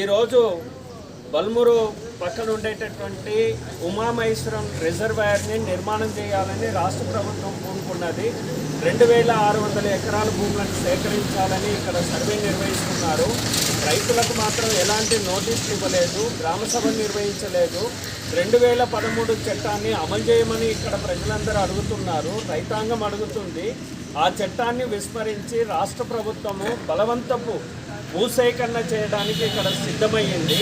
ఈరోజు బల్మురు పక్కన ఉండేటటువంటి ఉమామహేశ్వరం రిజర్వాయర్ని నిర్మాణం చేయాలని రాష్ట్ర ప్రభుత్వం పూనుకున్నది రెండు వేల ఆరు వందల ఎకరాల భూములను సేకరించాలని ఇక్కడ సర్వే నిర్వహిస్తున్నారు. రైతులకు మాత్రం ఎలాంటి నోటీసులు ఇవ్వలేదు గ్రామసభ నిర్వహించలేదు. రెండు వేల పదమూడు చట్టాన్ని అమలు చేయమని ఇక్కడ ప్రజలందరూ అడుగుతున్నారు. రైతాంగం అడుగుతుంది. ఆ చట్టాన్ని విస్మరించి రాష్ట్ర ప్రభుత్వము బలవంతపు భూసేకరణ చేయడానికి ఇక్కడ సిద్ధమయ్యింది.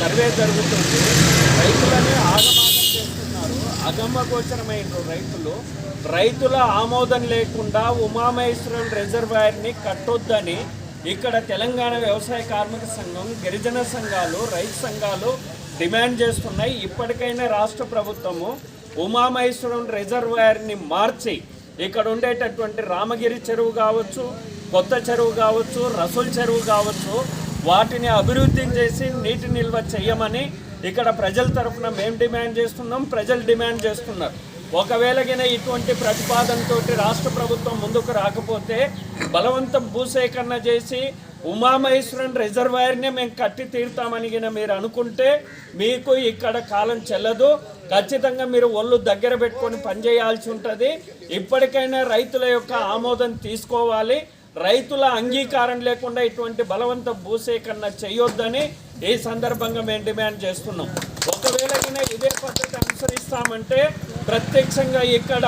సర్వే జరుగుతుంది. రైతులని ఆగమాగం చేస్తున్నారు. అగమగోచరమైన రైతులు. రైతుల ఆమోదం లేకుండా ఉమామహేశ్వరం రిజర్వాయర్ని కట్టొద్దని ఇక్కడ తెలంగాణ వ్యవసాయ కార్మిక సంఘం గిరిజన సంఘాలు రైతు సంఘాలు డిమాండ్ చేస్తున్నాయి. ఇప్పటికైనా రాష్ట్ర ప్రభుత్వము ఉమామహేశ్వరం రిజర్వాయర్ని మార్చి ఇక్కడ ఉండేటటువంటి రామగిరి చెరువు కావచ్చు కొత్త చెరువు కావచ్చు రసుల్ చెరువు కావచ్చు వాటిని అభివృద్ధి చేసి నీటి నిల్వ చేయమని ఇక్కడ ప్రజల తరఫున మేము డిమాండ్ చేస్తున్నాం ప్రజలు డిమాండ్ చేస్తున్నారు. ఒకవేళ ఇటువంటి ప్రతిపాదనతోటి రాష్ట్ర ప్రభుత్వం ముందుకు రాకపోతే బలవంతం భూసేకరణ చేసి ఉమామహేశ్వరం రిజర్వాయర్నే మేము కట్టి తీరుతామని మీరు అనుకుంటే మీకు ఇక్కడ కాలం చెల్లదు. ఖచ్చితంగా మీరు ఒళ్ళు దగ్గర పెట్టుకొని పనిచేయాల్సి ఉంటుంది. ఇప్పటికైనా రైతుల యొక్క ఆమోదం తీసుకోవాలి. రైతుల అంగీకారం లేకుండా ఇటువంటి బలవంత భూసేకరణ చేయొద్దని ఈ సందర్భంగా మేము డిమాండ్ చేస్తున్నాం. ఒకవేళ ఇదే పద్ధతి అనుసరిస్తామంటే ప్రత్యక్షంగా ఇక్కడ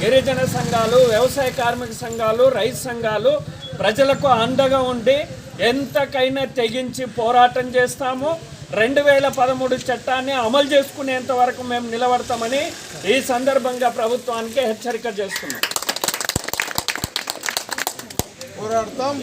గిరిజన సంఘాలు వ్యవసాయ కార్మిక సంఘాలు రైతు సంఘాలు ప్రజలకు అండగా ఉండి ఎంతకైనా తెగించి పోరాటం చేస్తాము. రెండు వేల పదమూడు చట్టాన్ని అమలు చేసుకునేంత వరకు మేము నిలబడతామని ఈ సందర్భంగా ప్రభుత్వానికి హెచ్చరిక చేస్తున్నాం. పోరాడతాం.